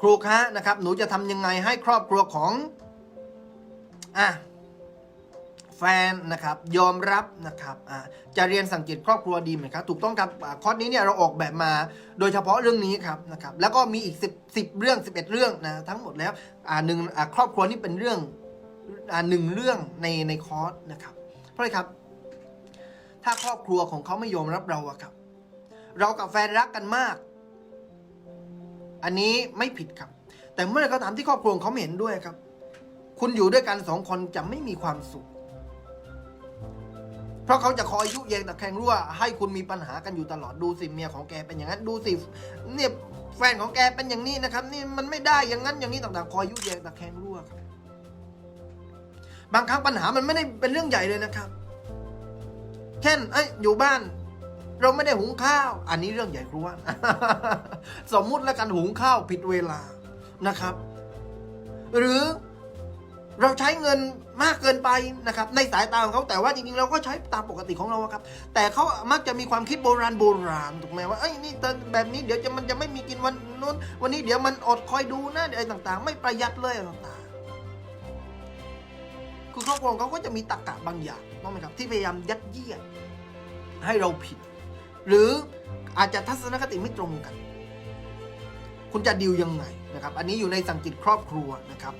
ครูคะนะครับ หนูจะทำยังไงให้ครอบครัวของอะแฟนนะครับยอมรับนะครับะจะเรียนสังเกตครอบครัวดีไหมครับถูกต้องครับคอร์สนี้เนี่ยเราออกแบบมาโดยเฉพาะเรื่องนี้ครับนะครับแล้วก็มีอีก 10 10เรื่อง 11 เรื่องนะทั้งหมดแล้วอ่าหนึ่งครอบครัวนี่เป็นเรื่องอ่าหนึ่งเรื่องในในคอร์สนะครับเพราะอะไรครับ ถ้าครอบครัวของเขาไม่ยอมรับเราอะครับ เรากับแฟนรักกันมาก อันนี้ไม่ผิดครับ แต่เมื่อไหรก็ตามที่ครอบครัวเขาไม่เห็นด้วยครับ คุณอยู่ด้วยกันสองคนจะไม่มีความสุข เพราะเขาจะคอยยุแยงตะแคงรั่ว ให้คุณมีปัญหากันอยู่ตลอดดูสิเมียของแกเป็นอย่างนั้นดูสิเนี่ยแฟนของแกเป็นอย่างนี้นะครับ นี่มันไม่ได้อย่างนั้นอย่างนี้ต่างๆ คอยยุแยงตะแคงรั่วครับบางครั้งปัญหามันไม่ได้เป็นเรื่องใหญ่เลยนะครับ เช่น เอ้ย อยู่บ้าน เราไม่ได้หุงข้าว อันนี้เรื่องใหญ่ครัวสมมุติแล้วกันหุงข้าวผิดเวลานะครับ หรือเราใช้เงินมากเกินไปนะครับ ในสายตาของเขาแต่ว่าจริงๆเราก็ใช้ตามปกติของเราครับ แต่เขามักจะมีความคิดโบราณโบราณถูกไหมว่าเอ้ยนี่แบบนี้เดี๋ยวจะมันจะไม่มีกินวันนู้นวันนี้เดี๋ยวมันอดคอยดูนะเดี๋ยวอะไรต่างๆ ไม่ประหยัดเลยต่างๆคือครอบครัวเขาก็จะมีตรรกะบางอย่างต้องไหมครับ ที่พยายามยัดเยียดให้เราผิด หรืออาจจะทัศนคติไม่ตรงกัน คุณจะดิวยังไงนะครับ อันนี้อยู่ในสังกิตครอบครัวนะครับ